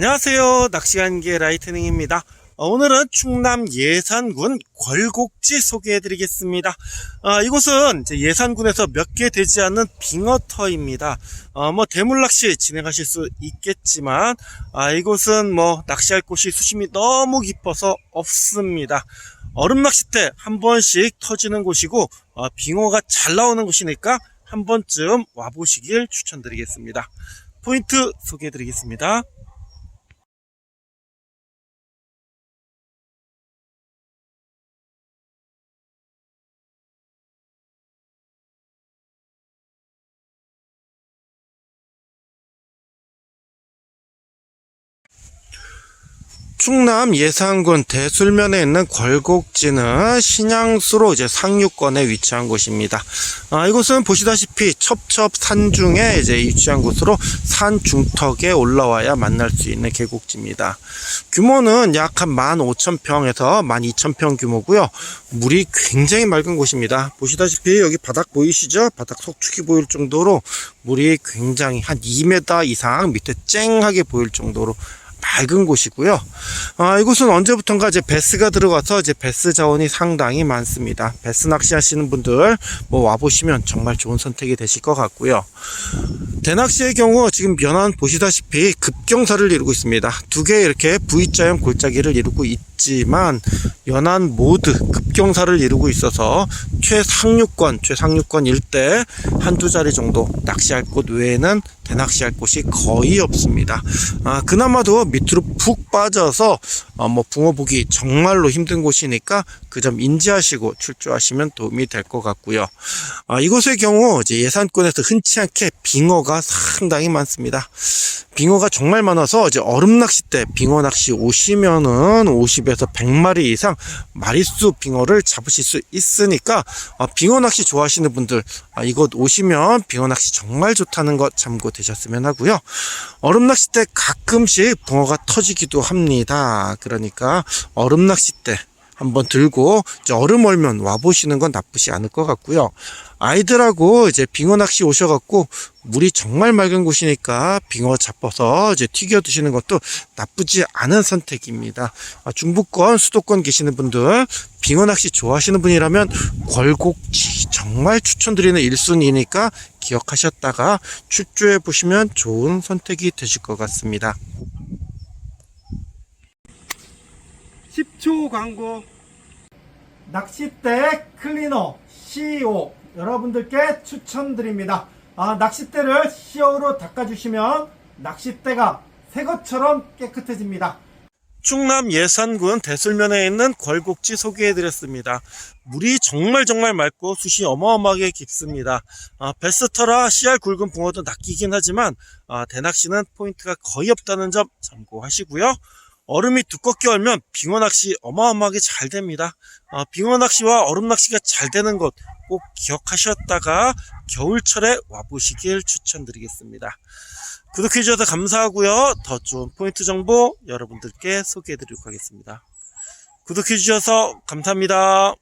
안녕하세요. 낚시간계 라이트닝입니다. 어, 오늘은 충남 예산군 걸곡지 소개해 드리겠습니다. 어, 이곳은 예산군에서 몇 개 되지 않는 빙어터입니다. 어, 뭐 대물낚시 진행하실 수 있겠지만 아, 이곳은 뭐 낚시할 곳이 수심이 너무 깊어서 없습니다. 얼음 낚시 때 한 번씩 터지는 곳이고 어, 빙어가 잘 나오는 곳이니까 한 번쯤 와보시길 추천드리겠습니다. 포인트 소개해 드리겠습니다. 충남 예산군 대술면에 있는 걸곡지는 신양수로 이제 상류권에 위치한 곳입니다. 아, 이곳은 보시다시피 첩첩 산 중에 이제 위치한 곳으로 산 중턱에 올라와야 만날 수 있는 계곡지입니다. 규모는 약 한 15,000평에서 12,000평 규모고요. 물이 굉장히 맑은 곳입니다. 보시다시피 여기 바닥 보이시죠? 바닥 속축이 보일 정도로 물이 굉장히 한 2m 이상 밑에 쨍하게 보일 정도로 맑은 곳이고요. 아, 이곳은 언제부턴가 이제 베스가 들어가서 이제 베스 자원이 상당히 많습니다. 베스 낚시 하시는 분들 뭐 와보시면 정말 좋은 선택이 되실 것 같고요. 대낚시의 경우 지금 변환 보시다시피 급경사를 이루고 있습니다. 두 개 이렇게 V자형 골짜기를 이루고 있지만 연안 모두 급경사를 이루고 있어서 최상류권, 최상류권 일대 한두 자리 정도 낚시할 곳 외에는 대낚시할 곳이 거의 없습니다. 아, 그나마도 밑으로 푹 빠져서 어, 뭐 붕어 보기 정말로 힘든 곳이니까 그 점 인지하시고 출조하시면 도움이 될 것 같고요. 아, 이곳의 경우 예산권에서 흔치 않게 빙어가 상당히 많습니다. 빙어가 정말 많아서 이제 얼음 낚시 때 빙어 낚시 오시면은 50에서 100마리 이상 마리수 빙어를 잡으실 수 있으니까 아, 빙어 낚시 좋아하시는 분들 아, 이곳 오시면 빙어 낚시 정말 좋다는 것 참고 되셨으면 하고요. 얼음 낚시 때 가끔씩 붕어가 터지기도 합니다. 그러니까 얼음 낚시 때 한번 들고 얼음 얼면 와 보시는 건 나쁘지 않을 것 같고요. 아이들하고 이제 빙어 낚시 오셔갖고 물이 정말 맑은 곳이니까 빙어 잡아서 이제 튀겨 드시는 것도 나쁘지 않은 선택입니다. 아, 중부권, 수도권 계시는 분들 빙어 낚시 좋아하시는 분이라면 걸곡지 정말 추천드리는 1순위니까 기억하셨다가 출조해 보시면 좋은 선택이 되실 것 같습니다. 10초 광고. 낚싯대 클리너 CO 여러분들께 추천드립니다. 아, 낚싯대를 CO로 닦아주시면 낚싯대가 새 것처럼 깨끗해집니다. 충남 예산군 대술면에 있는 걸곡지 소개해드렸습니다. 물이 정말 정말 맑고 숱이 어마어마하게 깊습니다. 아, 베스터라 CR 굵은 붕어도 낚이긴 하지만 아, 대낚시는 포인트가 거의 없다는 점 참고하시고요. 얼음이 두껍게 얼면 빙어 낚시 어마어마하게 잘 됩니다. 아, 빙어 낚시와 얼음 낚시가 잘 되는 것 꼭 기억하셨다가 겨울철에 와보시길 추천드리겠습니다. 구독해 주셔서 감사하고요. 더 좋은 포인트 정보 여러분들께 소개해 드리도록 하겠습니다. 구독해 주셔서 감사합니다.